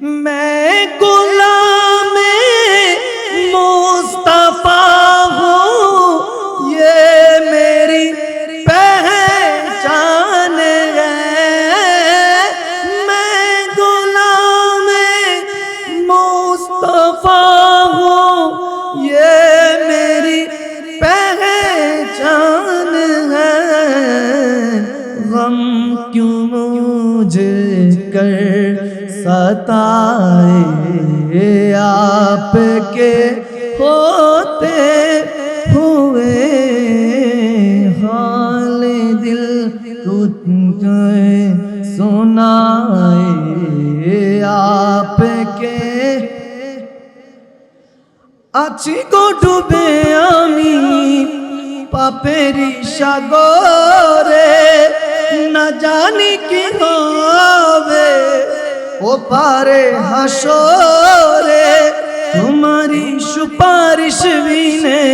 मैं क्यों मुझे कर सताए आपके होते हुए हाल दिल कुछ सुनाए आपके আছি গো ডুবে আমি পাপেরি সাগরে না জানি কি হবে। ও পারে হাসরে তোমারি সুপারিশ বিনে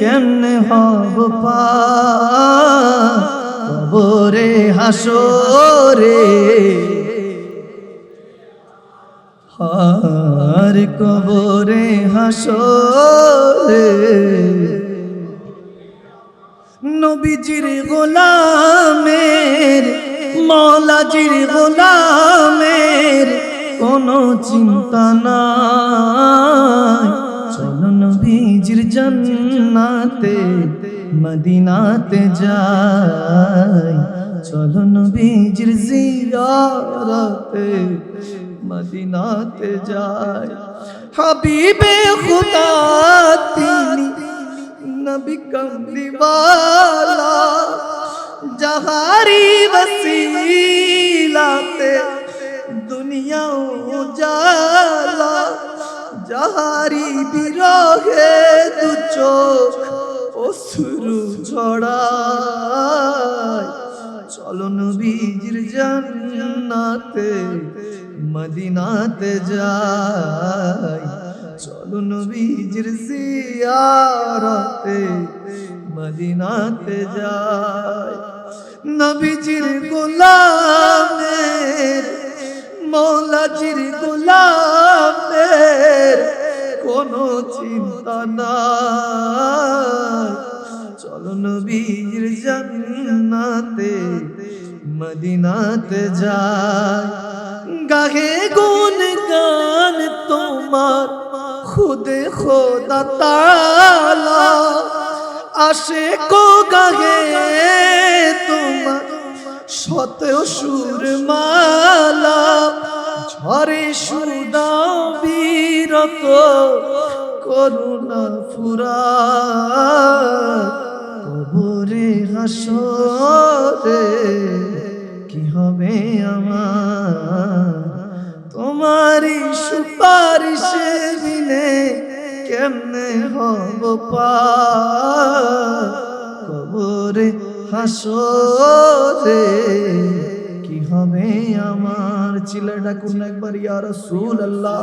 কেমনে হব পা? কবরে হাসরে, হার কবরে হাসরে। নবীজির গোলামের মলাজির গোলামের কোনো চিন্তা নাই। চলো নবীজির জান্নাতে, মদিনাতে যাই। চলো নবীজির জিয়ারতে, মদিনাতে যাই। হাবিবে খুদা তিনি, নবী কমলিওয়ালা জহারি বস দুনিয়াও জালা যাহারি বিরহে দুচ অশ্রু ছড়ায়। চলো নবীর জান্নাতে, মদিনাতে যাই। চলো নবীর জিয়ারতে, মদিনাতে যাই। নবীজির গোলামের মৌলাজির গোলামের কোনো চিন্তা না চলো নবীর জান্নাতে, মদিনাতে যায় গাহে গুন গান তোমার, খুদে খোদা তালা। আসে কো গাহে তোমার শত সুর মালা ঝরে সুদাও বীরত করুণা ফুরা। কবরে হাসরে কি হবে আমার? তোমারই সুপারিশে বিনে কেমনে হব পা কবরে হাসরে কি হবে আমার চিলা ডাকুন একবার ইয়া রাসূল আল্লাহ